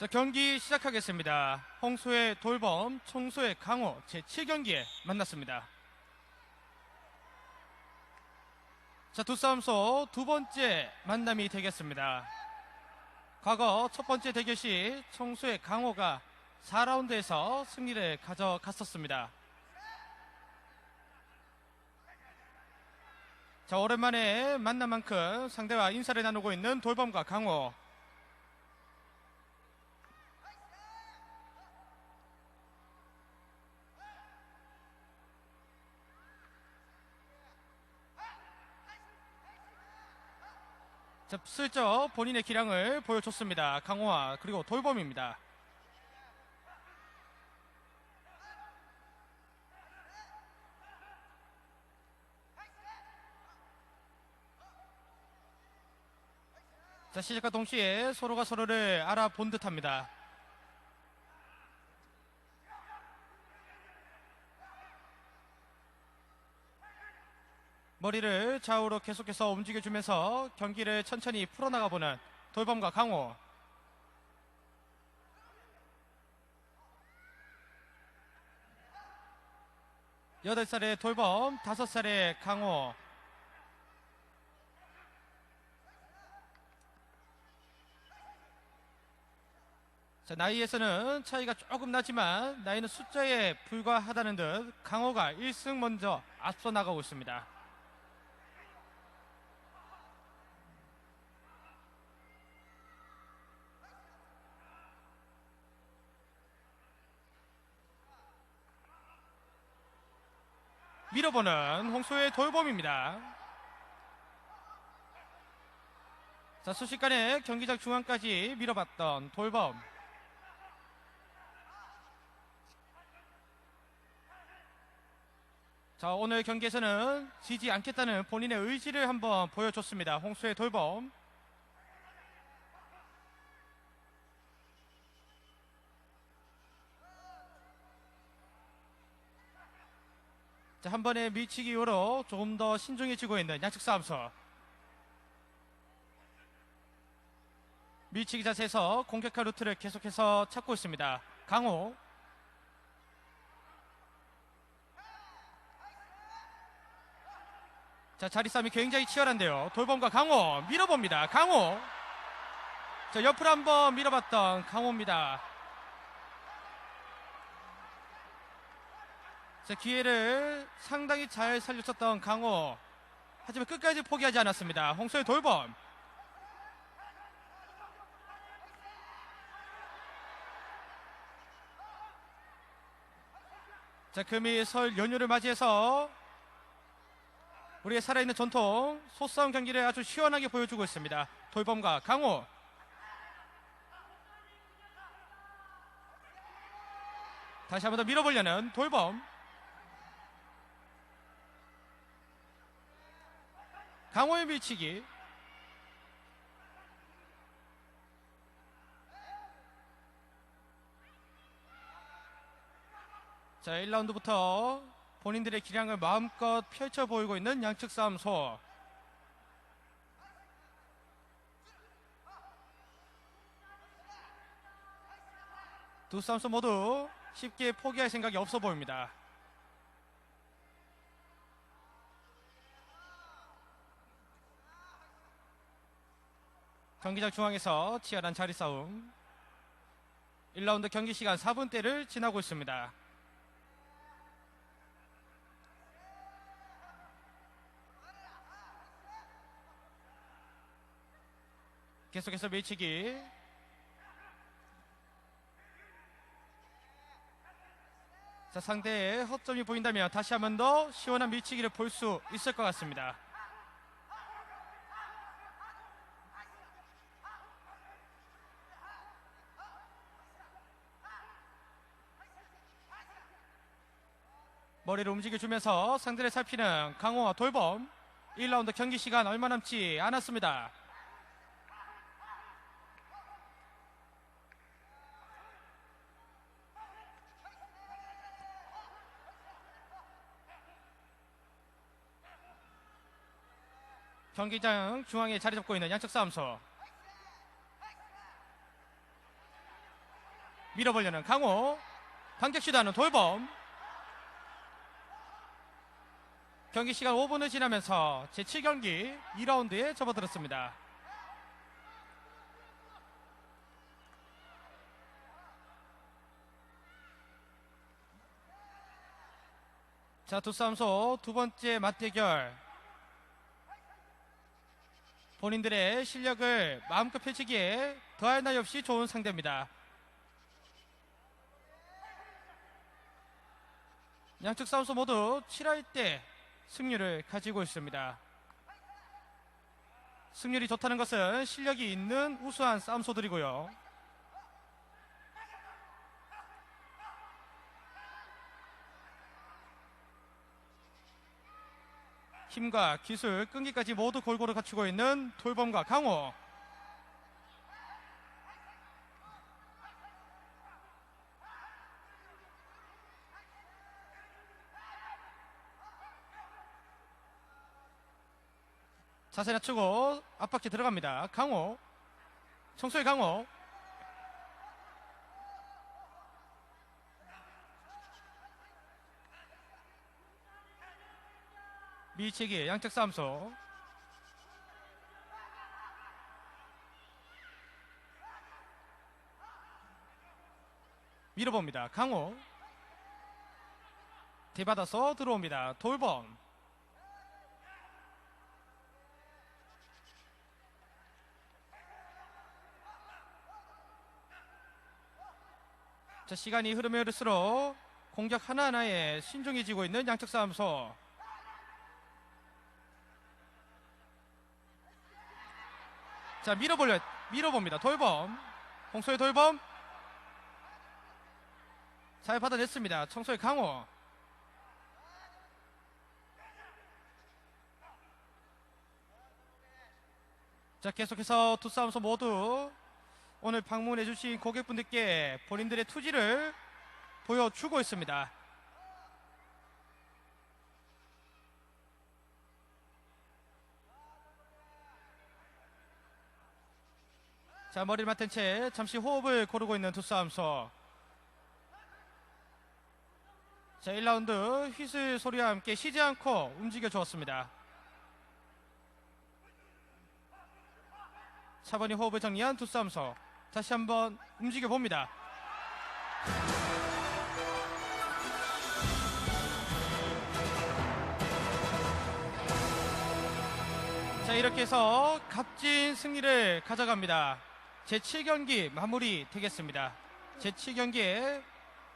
자, 경기 시작하겠습니다. 홍소의 돌범, 청소의 강호 제7경기에 만났습니다. 자, 두 싸움 소 두 번째 만남이 되겠습니다. 과거 첫 번째 대결 시 청소의 강호가 4라운드에서 승리를 가져갔었습니다. 자, 오랜만에 만난 만큼 상대와 인사를 나누고 있는 돌범과 강호. 자, 슬쩍 본인의 기량을 보여줬습니다. 강호와 그리고 돌범입니다. 자, 시작과 동시에 서로가 서로를 알아본 듯 합니다. 머리를 좌우로 계속해서 움직여주면서 경기를 천천히 풀어나가 보는 돌범과 강호. 여덟 살의 돌범, 다섯 살의 강호. 자, 나이에서는 차이가 조금 나지만 나이는 숫자에 불과하다는 듯 강호가 1승 먼저 앞서 나가고 있습니다. 밀어보는 홍소의 돌범입니다. 자, 순식간에 경기장 중앙까지 밀어봤던 돌범. 자, 오늘 경기에서는 지지 않겠다는 본인의 의지를 한번 보여줬습니다. 홍수의 돌범. 자, 한 번의 밀치기 이후로 조금 더 신중해지고 있는 양측 싸움서. 밀치기 자세에서 공격할 루트를 계속해서 찾고 있습니다. 강호. 자, 자리 싸움이 굉장히 치열한데요. 돌범과 강호 밀어봅니다. 강호. 자, 옆으로 한번 밀어봤던 강호입니다. 자, 기회를 상당히 잘 살렸었던 강호. 하지만 끝까지 포기하지 않았습니다. 홍소의 돌범. 자, 금이 설 연휴를 맞이해서 우리의 살아있는 전통 소싸움 경기를 아주 시원하게 보여주고 있습니다. 돌범과 강호. 다시 한번 더 밀어보려는 돌범. 강호의 밀치기. 자, 1라운드부터 본인들의 기량을 마음껏 펼쳐 보이고 있는 양측 싸움 소. 두 싸움소 모두 쉽게 포기할 생각이 없어 보입니다. 경기장 중앙에서 치열한 자리 싸움. 1라운드 경기 시간 4분대를 지나고 있습니다. 계속해서 밀치기. 자, 상대의 허점이 보인다면 다시 한번 더 시원한 밀치기를 볼 수 있을 것 같습니다. 머리를 움직여주면서 상대를 살피는 강호와 돌범. 1라운드 경기 시간 얼마 남지 않았습니다. 경기장 중앙에 자리 잡고 있는 양측 싸움소. 밀어보려는 강호. 반격 시도하는 돌범. 경기 시간 5분을 지나면서 제7경기 2라운드에 접어들었습니다. 자, 두 싸움소 두 번째 맞대결. 본인들의 실력을 마음껏 펼치기에 더할 나위 없이 좋은 상대입니다. 양측 싸움소 모두 7할 때 승률을 가지고 있습니다. 승률이 좋다는 것은 실력이 있는 우수한 싸움소들이고요. 힘과 기술, 끈기까지 모두 골고루 갖추고 있는 돌범과 강호. 자세 낮추고 앞바퀴 들어갑니다. 강호. 청소의 강호. 미치기 양측 싸움소. 밀어봅니다. 강호. 뒤받아서 들어옵니다. 돌범. 자, 시간이 흐르면 흐를수록 공격 하나하나에 신중해지고 있는 양측 싸움소. 자, 밀어볼려, 밀어봅니다. 돌범. 홍소의 돌범. 잘 받아냈습니다. 청소의 강호. 자, 계속해서 두 싸움소 모두 오늘 방문해 주신 고객분들께 본인들의 투지를 보여주고 있습니다. 자, 머리를 맡은 채 잠시 호흡을 고르고 있는 두 싸움소. 자, 1라운드 휘슬 소리와 함께 쉬지 않고 움직여 주었습니다. 차번이 호흡을 정리한 두 싸움소. 다시 한번 움직여 봅니다. 자, 이렇게 해서 값진 승리를 가져갑니다. 제7경기 마무리 되겠습니다. 제7경기의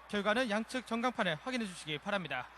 결과는 양측 전광판에 확인해 주시기 바랍니다.